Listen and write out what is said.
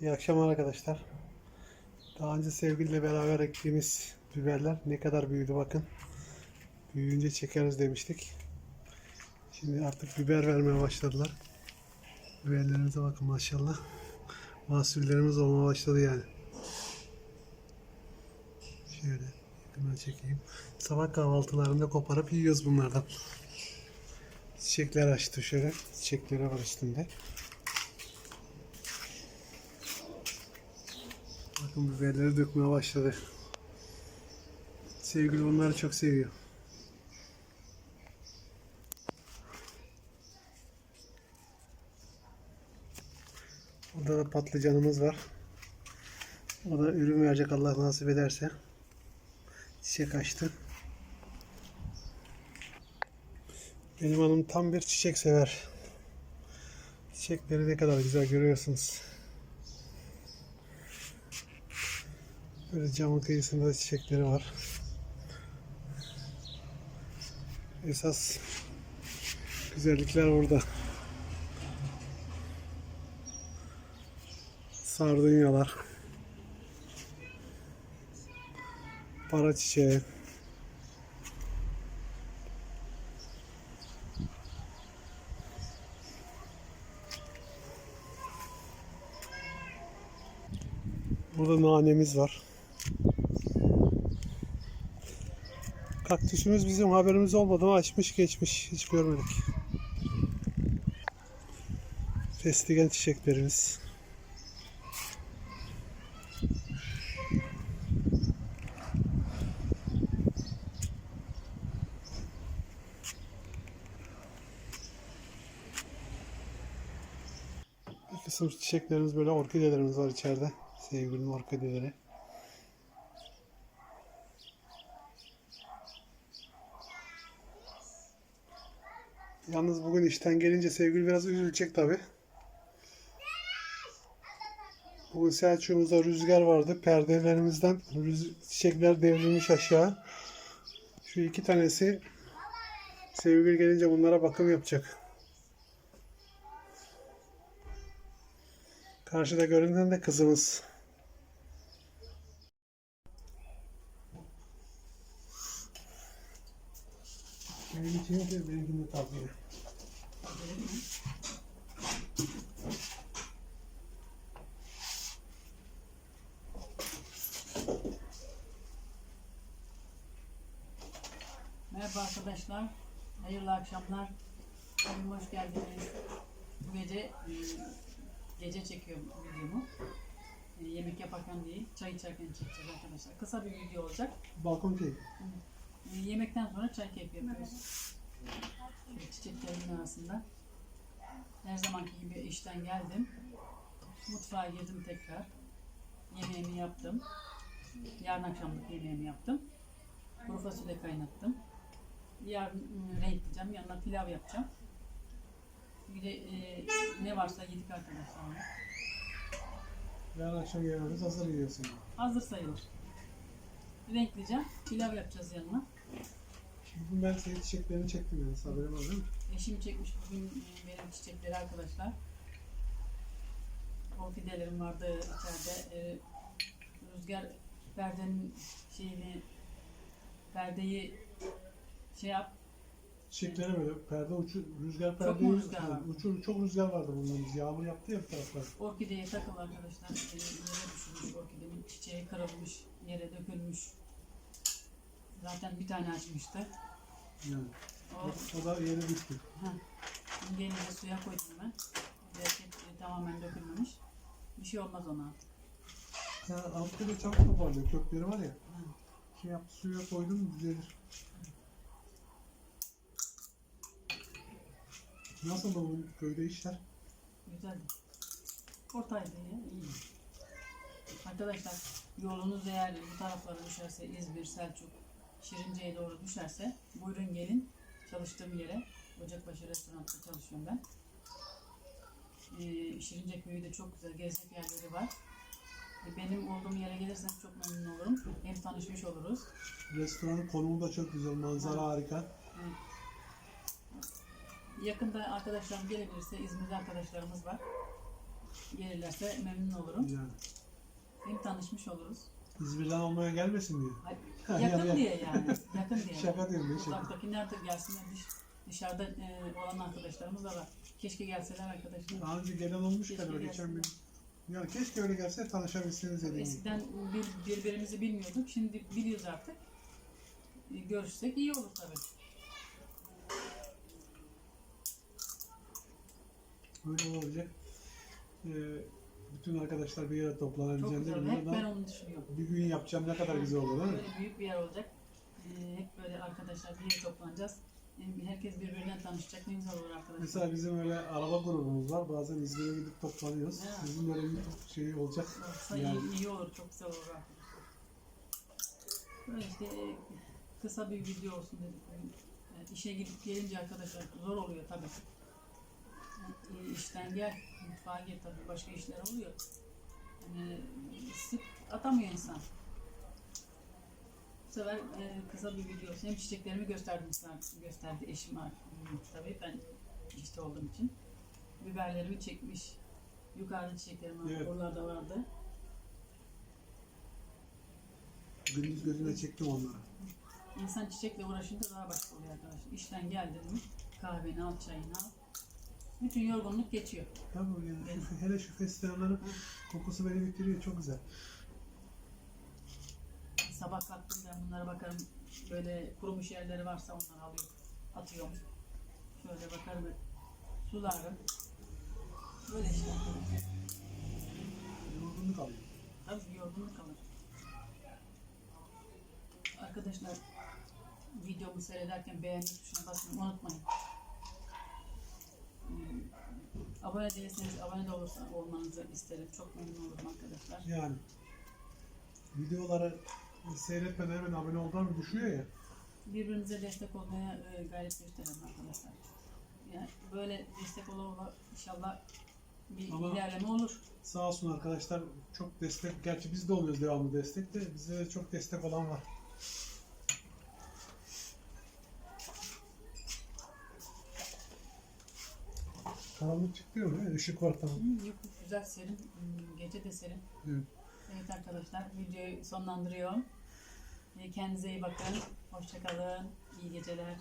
İyi akşamlar arkadaşlar. Daha önce sevgiliyle beraber ektiğimiz biberler ne kadar büyüdü bakın. Büyüyünce çekeriz demiştik. Şimdi artık biber vermeye başladılar. Biberlerimize bakın maşallah. Mahsullerimiz olmaya başladı yani. Şöyle yakından çekeyim. Sabah kahvaltılarında koparıp yiyoruz bunlardan. Çiçekler açtı şöyle. Çiçekleri var üstünde. Bakın biberleri dökmeye başladı. Sevgili bunları çok seviyor. Burada da patlıcanımız var. O da ürün verecek Allah nasip ederse. Çiçek açtı. Benim hanım tam bir çiçek sever. Çiçekleri ne kadar güzel görüyorsunuz. Böyle camın kıyısında da çiçekleri var. Esas güzellikler orada. Sardunyalar. Para çiçeği. Burada nanemiz var. Kaktüsümüz bizim haberimiz olmadı ama açmış geçmiş. Hiç görmedik. Festigen çiçeklerimiz. Bir kısım çiçeklerimiz böyle orkidelerimiz var içeride. Sevgilinin orkideleri. Yalnız bugün işten gelince sevgili biraz üzülecek tabi. Bugün Selçuk'umuzda rüzgar vardı. Perdelerimizden rüz- çiçekler devrilmiş aşağı. Şu iki tanesi sevgili gelince bunlara bakım yapacak. Karşıda görünen de kızımız. Benim için de benimkini de tavsiye. Merhaba arkadaşlar. Hayırlı akşamlar. Kanalıma hoş geldiniz. Bu gece e, gece çekiyorum videomu. E, yemek yaparken değil, çay içerken çekeceğiz arkadaşlar. Kısa bir video olacak. Balkon keyfi. Yemekten sonra çay keyfi yapıyoruz. Şöyle çiçeklerimin arasında. Her zamanki gibi işten geldim. Mutfağa girdim tekrar. Yemeğimi yaptım. Yarın akşamlık yemeğimi yaptım. Kuru fasulye kaynattım. Yarın ım, renkleyeceğim. Yanına pilav yapacağım. Bir de e, ne varsa yedik arkadaşlar. Yarın akşam yemeğimiz hazır yiyorsun. Hazır sayılır. Renkleyeceğim. Pilav yapacağız yanına. Bugün ben senin çiçeklerini çektim yani. Haberin var değil mi? Eşim çekmiş bugün e, benim çiçekleri arkadaşlar. Orkidelerim vardı içeride. E, rüzgar perdenin şeyini perdeyi şey yap Çiçekleri böyle perde uçu, rüzgar perde Çok mu rüzgar var? uçur, çok rüzgar vardı bunun. Biz yağmur yaptı ya bir taraflar. Orkideye takıl arkadaşlar. Ee, Yere düşürmüş orkidenin çiçeği kırılmış, yere dökülmüş. Zaten bir tane açmıştı. Yani. O O, da yere düştü. ha, şimdi gelince suya koydum hemen. Belki e, tamamen dökülmemiş. Bir şey olmaz ona. Ya altta da çabuk toparlıyor. Kökleri var ya. Ha. Şey yaptı suya koydum düzelir. Nasıl bu köyde işler? Güzeldi. Ortaydı ya, iyi. Arkadaşlar yolunuz eğer bu taraflara düşerse İzmir, Selçuk, Şirince'ye doğru düşerse buyurun gelin çalıştığım yere. Ocakbaşı restoranda çalışıyorum ben. Ee, Şirince köyü de çok güzel gezecek yerleri var. Ee, Benim olduğum yere gelirseniz çok memnun olurum. Hem tanışmış oluruz. Restoranın konumu da çok güzel. Manzara harika. Yakında arkadaşlarım gelebilirse İzmir'de arkadaşlarımız var. Gel- verirlerse memnun olurum. Yani Hem tanışmış oluruz. İzmir'den olmaya gelmesin diyor. Ay, Ha, Yakın diye yani. Yakın diye. Şaka diyorum, ne şaka. Uzaktakiler de gelsinler. Dış, dışarıda e, olan arkadaşlarımız da var. Keşke gelseler arkadaşlar. Daha önce gelen olmuş Keşke galiba geçen gün. gelsin. Yani keşke öyle gelse tanışabilseniz dediğim gibi. Eskiden bir, birbirimizi bilmiyorduk. Şimdi biliyoruz artık. E, görüşsek iyi olur tabii. Öyle olacak. Ee, bütün arkadaşlar bir yere Çok toplanabileceğinde güzel. Hep ben onu düşünüyorum. bir gün yapacağım ne kadar güzel olur değil mi? Böyle büyük bir yer olacak. E, hep böyle arkadaşlar bir yere toplanacağız. E, herkes birbirinden tanışacak. Ne güzel olur arkadaşlar. Mesela bizim öyle araba grubumuz var. Bazen İzmir'e gidip toplanıyoruz. Ha. Sizin öyle bir şey olacak. Olsa Yani. iyi, iyi olur, çok güzel olur arkadaşlar. Böyle işte e, kısa bir video olsun dedik. Yani işe gidip gelince arkadaşlar zor oluyor tabii. Yani, e, işten gel, mutfağa gir tabii başka işler oluyor. Yani sık atamıyor insan. Bu sefer e, kısa bir video. Hem çiçeklerimi gösterdim gösterdi eşim var. Tabii ben işte olduğum için. Biberlerimi çekmiş. Yukarıda çiçeklerim var. Evet. Oralarda vardı. Gündüz gözüne çektim onları. İnsan çiçekle uğraşınca daha başka oluyor arkadaşlar. İşten geldin mi kahveni al, çayını al. Bütün yorgunluk geçiyor. Tabii yani hele şu fesleğenlerin kokusu beni bitiriyor. Çok güzel. Sabah kalktım ben bunlara bakarım. Böyle kurumuş yerleri varsa onları alıyorum. Atıyorum. Şöyle bakarım. Sularım. Böyle işte. Yorgunluk alıyor. Tabii yorgunluk alır. Arkadaşlar videomu seyrederken beğenme tuşuna basmayı unutmayın. Abone değilseniz abone de olursa olmanızı isterim. Çok memnun olurum arkadaşlar. Yani videoları seyretmeden hemen abone olduğum düşüyor ya. Birbirimize destek olmaya e, gayret gösterelim arkadaşlar. Yani böyle destek ola ola inşallah bir Ama- ilerleme olur. Sağ olsun arkadaşlar çok destek. Gerçi biz de oluyoruz devamlı destek de bize çok destek olan var. Karanlık çıkıyor mu? Işık var tamam. Yok güzel serin. Gece de serin. Evet. Evet arkadaşlar videoyu sonlandırıyorum. Kendinize iyi bakın. Hoşçakalın. İyi geceler.